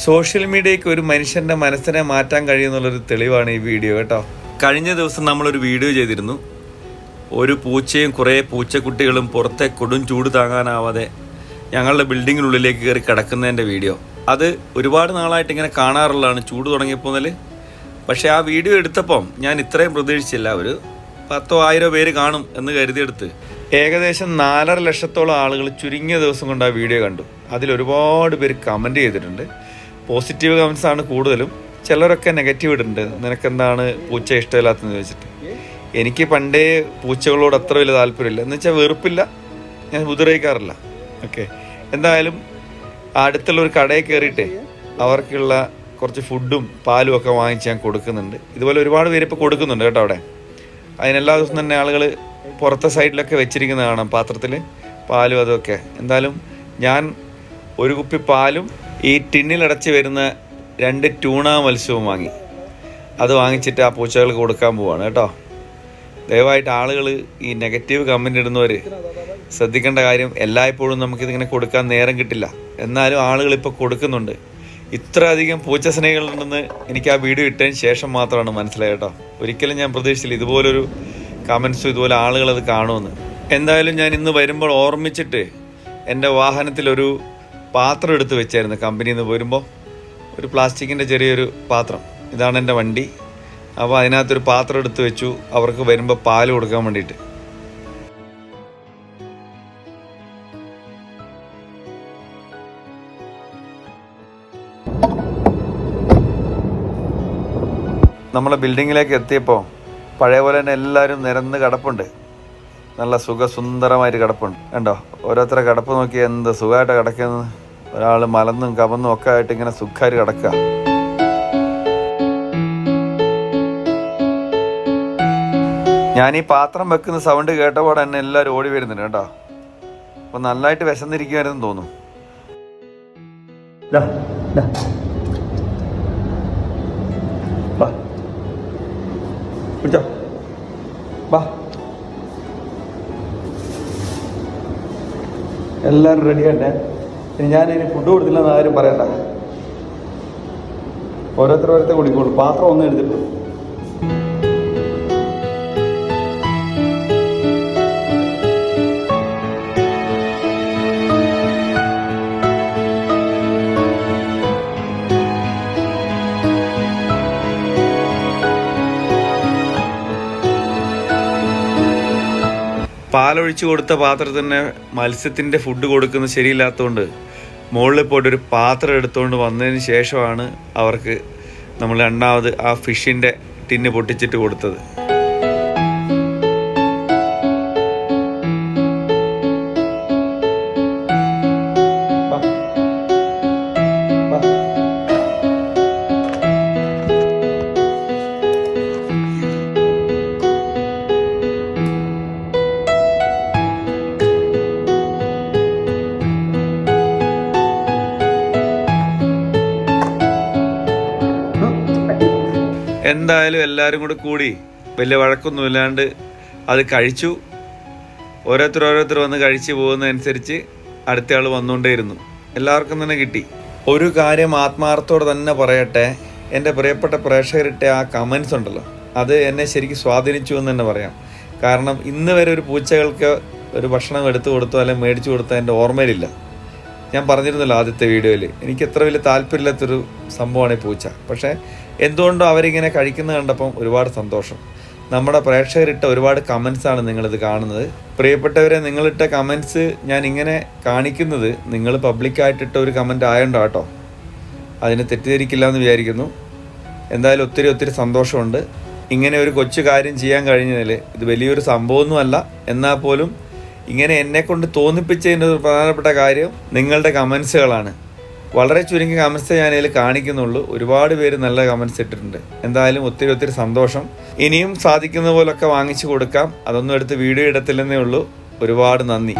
Social മീഡിയയ്ക്ക് ഒരു മനുഷ്യന്റെ മനസ്സിനെ മാറ്റാൻ കഴിയുന്നുള്ളൊരു തെളിവാണ് ഈ വീഡിയോ കേട്ടോ. കഴിഞ്ഞ ദിവസം നമ്മളൊരു വീഡിയോ ചെയ്തിരുന്നു. ഒരു പൂച്ചയും കുറേ പൂച്ചക്കുട്ടികളും പുറത്തെ കൊടും ചൂട് താങ്ങാനാവാതെ ഞങ്ങളുടെ ബിൽഡിങ്ങിനുള്ളിലേക്ക് കയറി കിടക്കുന്നതിന്റെ വീഡിയോ. അത് ഒരുപാട് നാളായിട്ട് ഇങ്ങനെ കാണാറുള്ളതാണ് ചൂട് തുടങ്ങിയപ്പോൾ മുതൽ പക്ഷേ ആ വീഡിയോ എടുത്തപ്പം ഞാൻ ഇത്രയും പ്രതീക്ഷിച്ചില്ല. ഒരു പത്തോ ആയിരോ പേര് കാണും എന്ന് കരുതിയെടുത്ത്. ഏകദേശം നാലര ലക്ഷത്തോളം ആളുകൾ ചുരുങ്ങിയ ദിവസം കൊണ്ട് ആ വീഡിയോ കണ്ടു. അതിൽ ഒരുപാട് പേര് കമന്റ് ചെയ്തിട്ടുണ്ട്. പോസിറ്റീവ് കമൻസ് ആണ് കൂടുതലും. ചിലരൊക്കെ നെഗറ്റീവ് ഇടുന്നുണ്ട്. നിനക്കെന്താണ് പൂച്ച ഇഷ്ടമില്ലാത്തതെന്ന് ചോദിച്ചിട്ട്. എനിക്ക് പണ്ടേ പൂച്ചകളോട് അത്ര വലിയ താല്പര്യമില്ല. എന്ന് വെച്ചാൽ വെറുപ്പില്ല. ഞാൻ ഉപദ്രവിക്കാറില്ല. ഓക്കെ എന്തായാലും അടുത്തുള്ള ഒരു കടയിൽ കയറിയിട്ടേ അവർക്കുള്ള കുറച്ച് ഫുഡും പാലും ഒക്കെ വാങ്ങിച്ച് ഞാൻ കൊടുക്കുന്നുണ്ട്. ഇതുപോലെ ഒരുപാട് പേര് ഇപ്പോൾ കൊടുക്കുന്നുണ്ട് കേട്ടോ അവിടെ. അതിനെല്ലാ ദിവസവും തന്നെ ആളുകൾ പുറത്തെ സൈഡിലൊക്കെ വെച്ചിരിക്കുന്നതാണ് പാത്രത്തിൽ പാലും അതൊക്കെ എന്തായാലും ഞാൻ ഒരു കുപ്പി പാലും ഈ ടിന്നിലടച്ച് വരുന്ന രണ്ട് ട്യൂണ മത്സ്യവും വാങ്ങി. അത് വാങ്ങിച്ചിട്ട് ആ പൂച്ചകൾക്ക് കൊടുക്കാൻ പോവാണ് കേട്ടോ. ദയവായിട്ട് ആളുകൾ ഈ നെഗറ്റീവ് കമന്റ് ഇടുന്നവർ ശ്രദ്ധിക്കേണ്ട കാര്യം എല്ലായ്പ്പോഴും നമുക്കിതിങ്ങനെ കൊടുക്കാൻ നേരം കിട്ടില്ല. എന്നാലും ആളുകൾ ഇപ്പോൾ കൊടുക്കുന്നുണ്ട്. ഇത്ര അധികം പൂച്ച സ്നേഹികളുണ്ടെന്ന് എനിക്ക് ആ വീഡിയോ ഇട്ടതിന് ശേഷം മാത്രമാണ് മനസ്സിലായത് കേട്ടോ. ഒരിക്കലും ഞാൻ പ്രതീക്ഷിച്ചില്ല ഇതുപോലൊരു കമൻസും ഇതുപോലെ ആളുകളത് കാണുമെന്ന്. എന്തായാലും ഞാൻ ഇന്ന് വരുമ്പോൾ ഓർമ്മിച്ചിട്ട് എന്റെ വാഹനത്തിലൊരു പാത്രം എടുത്ത് വെച്ചായിരുന്നു കമ്പനിയിൽ നിന്ന് വരുമ്പോൾ ഒരു പ്ലാസ്റ്റിക്കിന്റെ ചെറിയൊരു പാത്രം. ഇതാണ് എന്റെ വണ്ടി. അപ്പോൾ അതിനകത്തൊരു പാത്രം എടുത്ത് വെച്ചു. അവർക്ക് വരുമ്പോൾ പാൽ കൊടുക്കാൻ വേണ്ടിയിട്ട്. നമ്മളെ ബിൽഡിങ്ങിലേക്ക് എത്തിയപ്പോൾ പഴയ പോലെ തന്നെ എല്ലാവരും നിരന്ന് കിടപ്പുണ്ട്. നല്ല സുഖസുന്ദരമായിട്ട് കിടപ്പുണ്ട്. കണ്ടോ? ഓരോരുത്തരെ കിടപ്പ് നോക്കി എന്ത് സുഖമായിട്ട് കിടക്കുന്നത്? ഒരാൾ മലന്നും കവന്നും ഒക്കെ ആയിട്ട് ഇങ്ങനെ സുഖമായിട്ട് കിടക്കുക. ഞാൻ ഈ പാത്രം വെക്കുന്ന സൗണ്ട് കേട്ടപാടെ തന്നെ എല്ലാവരും ഓടി വരുന്നുണ്ട് കേട്ടോ. അപ്പൊ നന്നായിട്ട് വിശന്നിരിക്കുമായിരുന്നു തോന്നുന്നു. Ready dah. ഇനി ഞാൻ ഇനി ഫുഡ് കൊടുത്തില്ലെന്ന് ആരും പറയണ്ട. ഓരോരുത്തർ ഓരോരുത്തർ കുടിക്കുള്ളൂ പാത്രം ഒന്നും എടുത്തിട്ടുള്ളൂ പാലൊഴിച്ച് കൊടുത്ത പാത്രത്തിൽ തന്നെ മത്സ്യത്തിന്റെ ഫുഡ് കൊടുക്കുന്നത് ശരിയില്ലാത്തതുകൊണ്ട് മുകളിൽ പോയിട്ട് ഒരു പാത്രം എടുത്തുകൊണ്ട് വന്നതിന് ശേഷമാണ് അവർക്ക് നമ്മൾ രണ്ടാമത് ആ ഫിഷിന്റെ ടിന്ന് പൊട്ടിച്ചിട്ട് കൊടുത്തത്. എന്തായാലും എല്ലാവരും കൂടെ കൂടി വലിയ വഴക്കൊന്നും ഇല്ലാണ്ട് അത് കഴിച്ചു. ഓരോരുത്തർ ഓരോരുത്തർ വന്ന് കഴിച്ചു പോകുന്നതനുസരിച്ച് അടുത്ത ആൾ വന്നുകൊണ്ടേയിരുന്നു എല്ലാവർക്കും തന്നെ കിട്ടി. ഒരു കാര്യം ആത്മാർത്ഥത്തോടെ തന്നെ പറയട്ടെ. എന്റെ പ്രിയപ്പെട്ട പ്രേക്ഷകരിട്ട ആ കമൻസ് ഉണ്ടല്ലോ. അത് എന്നെ ശരിക്കും സ്വാധീനിച്ചു എന്ന് തന്നെ പറയാം. കാരണം ഇന്ന് വരെ ഒരു പൂച്ചകൾക്ക് ഒരു ഭക്ഷണം എടുത്തു കൊടുത്തോ അല്ലെങ്കിൽ മേടിച്ചു കൊടുത്തോ എന്റെ ഓർമ്മയിലില്ല. ഞാൻ പറഞ്ഞിരുന്നല്ലോ ആദ്യത്തെ വീഡിയോയിൽ എനിക്ക് എത്ര വലിയ താല്പര്യമില്ലാത്തൊരു സംഭവമാണ് ഈ പൂച്ച. പക്ഷേ എന്തുകൊണ്ടോ അവരിങ്ങനെ കഴിക്കുന്നത് കണ്ടപ്പം ഒരുപാട് സന്തോഷം. നമ്മുടെ പ്രേക്ഷകരിട്ട ഒരുപാട് കമൻസാണ് നിങ്ങളിത് കാണുന്നത്. പ്രിയപ്പെട്ടവരെ നിങ്ങളിട്ട കമൻസ് ഞാൻ ഇങ്ങനെ കാണിക്കുന്നത് നിങ്ങൾ പബ്ലിക്കായിട്ടിട്ട ഒരു കമന്റ് ആയതുകൊണ്ടോ കേട്ടോ അതിനെ തെറ്റിദ്ധരിക്കില്ല എന്ന് വിചാരിക്കുന്നു. എന്തായാലും ഒത്തിരി ഒത്തിരി സന്തോഷമുണ്ട്. ഇങ്ങനെ ഒരു കൊച്ചു കാര്യം ചെയ്യാൻ കഴിഞ്ഞതിൽ ഇത് വലിയൊരു സംഭവമൊന്നുമല്ല. എന്നാൽ പോലും ഇങ്ങനെ എന്നെ കൊണ്ട് തോന്നിപ്പിച്ചതിന്റെ ഒരു പ്രധാനപ്പെട്ട കാര്യം നിങ്ങളുടെ കമൻസുകളാണ് വളരെ ചുരുങ്ങിയ കമൻസ് ഞാൻ അതിൽ കാണിക്കുന്നുള്ളൂ. ഒരുപാട് പേര് നല്ല കമൻസ് ഇട്ടിട്ടുണ്ട്. എന്തായാലും ഒത്തിരി ഒത്തിരി സന്തോഷം. ഇനിയും സാധിക്കുന്ന പോലൊക്കെ വാങ്ങിച്ചു കൊടുക്കാം. അതൊന്നും എടുത്ത് വീഡിയോ ഇടത്തില്ലെന്നേ ഉള്ളൂ. ഒരുപാട് നന്ദി.